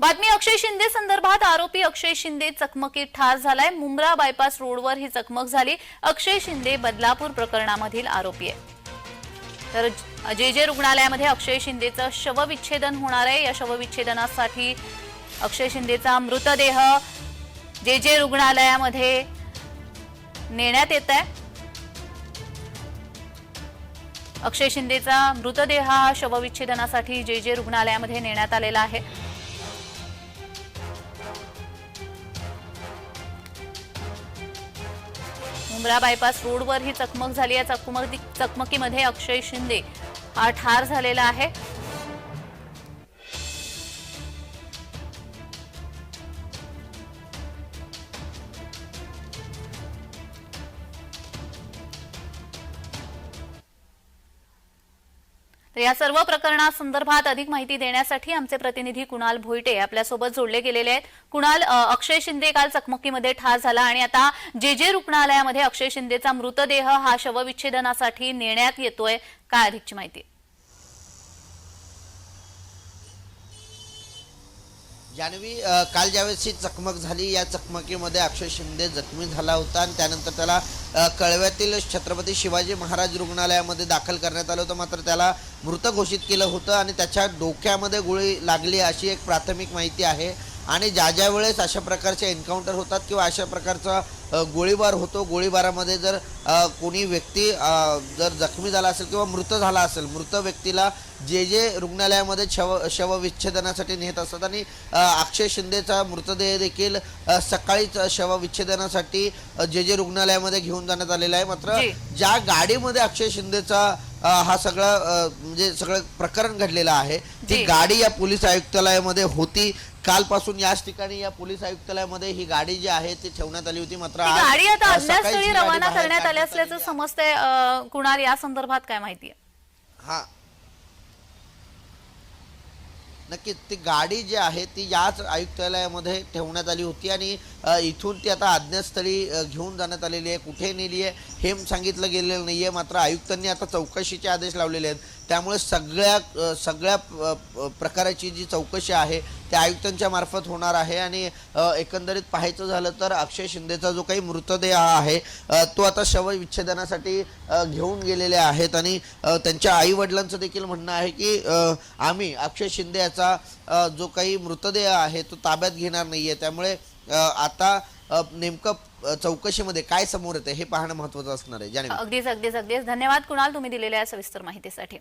बातमी अक्षय शिंदे संदर्भात आरोपी अक्षय शिंदे चकमकीत ठार झालाय. मुंब्रा बायपास रोडवर ही चकमक झाली. अक्षय शिंदे बदलापूर प्रकरणामधील आरोपी आहे. तर जे जे रुग्णालयामध्ये अक्षय शिंदेचं शवविच्छेदन होणार आहे. या शवविच्छेदनासाठी अक्षय शिंदेचा मृतदेह जे जे रुग्णालयामध्ये नेण्यात येत आहे. अक्षय शिंदेचा मृतदेह हा शवविच्छेदनासाठी जे जे रुग्णालयामध्ये नेण्यात आलेला आहे. मुंब्रा बायपास रोडवर ही चकमक झाली. या चकमक चकमकीमध्ये अक्षय शिंदे हा ठार झालेला आहे. तर या सर्व प्रकरणासंदर्भात अधिक माहिती देण्यासाठी आमचे प्रतिनिधी कुणाल भोईटे आपल्यासोबत जोडले गेलेले आहेत. कुणाल अक्षय शिंदे काल चकमकीमध्ये ठार झाला आणि आता जे जे रुग्णालयामध्ये अक्षय शिंदेचा मृतदेह हा शवविच्छेदनासाठी नेण्यात येतोय. काय अधिकची माहिती? जानवी काल ज्यावेळेस ही चकमक झाली या चकमकीमध्ये अक्षय शिंदे जखमी झाला होता आणि त्यानंतर त्याला कळव्यातील छत्रपती शिवाजी महाराज रुग्णालयामध्ये दाखल करण्यात आलं होतं. मात्र त्याला मृत घोषित केलं होतं आणि त्याच्या डोक्यामध्ये गोळी लागली अशी एक प्राथमिक माहिती आहे. आणि ज्या ज्या वेळेस अशा प्रकारचे एन्काउंटर होतात किंवा अशा प्रकारचा गोळीबार होतो गोळीबारामध्ये जर कोणी व्यक्ती जर जखमी झाला असेल किंवा मृत झाला असेल मृत व्यक्तीला जे जे रुग्णालयामध्ये शव शवविच्छेदनासाठी नेत असतात आणि अक्षय शिंदेचा मृतदेह देखील सकाळीच शवविच्छेदनासाठी जे जे रुग्णालयामध्ये घेऊन जाण्यात आलेला आहे मात्र. ज्या गाडीमध्ये अक्षय शिंदेचा हा सगळा म्हणजे सगळं प्रकरण घडलेलं आहे ती. गाडी या पोलीस आयुक्तालयामध्ये होती कालपासून याच ठिकाणी या पोलीस आयुक्तालयामध्ये ही गाडी जी आहे ती ठेवण्यात आली होती. मात्र गाडी आता अज्ञातस्थळी रवाना करण्यात आली असल्याचं. समजतंय कुणाल या संदर्भात काय माहिती आहे? हा. नक्कीच ती गाडी जी आहे ती याच आयुक्तालयामध्ये ठेवण्यात आली होती आणि इथून ती आता अज्ञातस्थळी घेऊन जाण्यात आलेली आहे. कुठे नेली आहे हे सांगितलं गेलेलं नाही आहे मात्र आयुक्तांनी आता चौकशीचे आदेश लावलेले आहेत. त्यामुळे सगळ्या सगळ्या प्रकाराची जी चौकशी आहे त्या आयुक्तांच्या मार्फत होणार आहे. आणि एकंदरीत पाहायचं झालं तर अक्षय शिंदेचा जो काही मृतदेह आहे तो आता शवविच्छेदनासाठी घेऊन गेलेले आहेत. आणि त्यांच्या आईवडिलांचं देखील म्हणणं आहे की आम्ही अक्षय शिंदे याचा जो काही मृतदेह आहे तो ताब्यात घेणार नाही आहे त्यामुळे आता नेमकं चौकशीमध्ये काय समोर येतं हे पाहणं महत्वाचं असणार आहे. अगदीच अगदीच अगदीच. धन्यवाद कुणाल तुम्ही दिलेल्या सविस्तर माहितीसाठी.